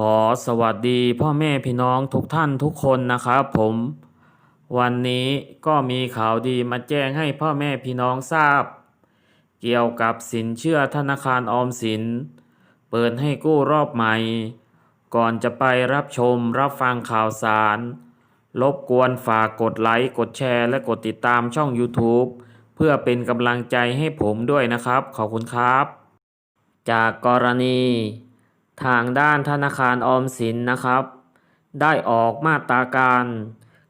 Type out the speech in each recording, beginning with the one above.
ขอสวัสดีพ่อแม่พี่น้องทุกท่านทุกคนนะครับผม วันนี้ก็มีข่าวดีมาแจ้งให้พ่อแม่พี่น้องทราบ เกี่ยวกับสินเชื่อธนาคารออมสิน เปิดให้กู้รอบใหม่ ก่อนจะไปรับชมรับฟังข่าวสาร รบกวนฝากกดไลค์กดแชร์และกดติดตามช่อง YouTube เพื่อเป็นกำลังใจให้ผมด้วยนะครับ ขอบคุณครับ จากกรณี ทางด้านธนาคารออมสินนะครับ ได้ออกมาตราการ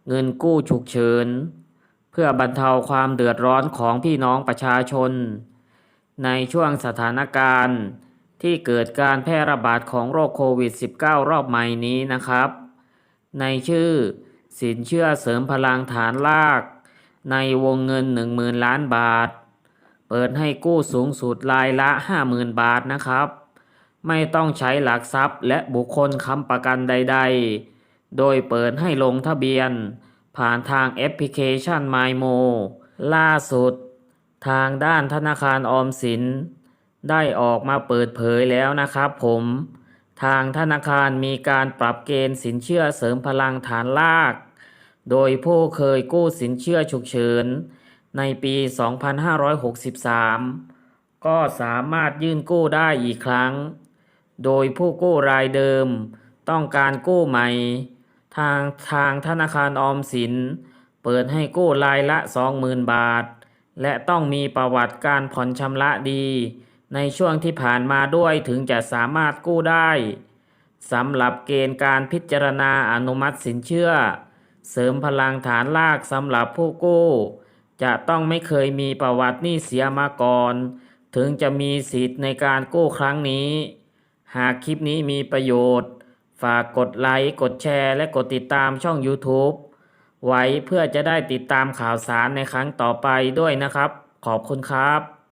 เงินกู้ฉุกเฉิน เพื่อบรรเทาความเดือดร้อนของพี่น้องประชาชน ในช่วงสถานการณ์ที่เกิดการแพร่ระบาดของโรคโควิด -19 รอบใหม่นี้นะครับ ในชื่อสินเชื่อเสริมพลังฐานราก ในวงเงิน 10,000 ล้านบาท เปิดให้กู้สูงสุดรายละ 50,000 บาทนะครับ ไม่ต้องใช้หลักทรัพย์และบุคคลค้ำประกันใด ๆ โดยเปิดให้ลงทะเบียน ผ่านทางแอปพลิเคชัน MyMo ล่าสุด ทางด้านธนาคารออมสิน ได้ออกมาเปิดเผยแล้วนะครับผม ทางธนาคารมีการปรับเกณฑ์สินเชื่อเสริมพลังฐานราก โดยผู้เคยกู้สินเชื่อฉุกเฉิน ในปี 2563 ก็สามารถยื่นกู้ได้อีกครั้ง โดยผู้กู้รายเดิม ต้องการกู้ใหม่ ทางทางธนาคารออมสิน เปิดให้กู้รายละ 20,000 บาท และต้องมีประวัติการผ่อนชำระดี ในช่วงที่ผ่านมาด้วยถึงจะสามารถกู้ได้สำหรับเกณฑ์การพิจารณาอนุมัติสินเชื่อ เสริมพลังฐานรากสำหรับผู้กู้ จะต้องไม่เคยมีประวัติหนี้เสียมาก่อน ถึงจะมีสิทธิ์ในการกู้ครั้งนี้ หากคลิปนี้มีประโยชน์ ฝากกดไลค์ กดแชร์ และกดติดตามช่อง YouTube ไว้เพื่อจะได้ติดตามข่าวสารในครั้งต่อไปด้วยนะครับ ขอบคุณครับ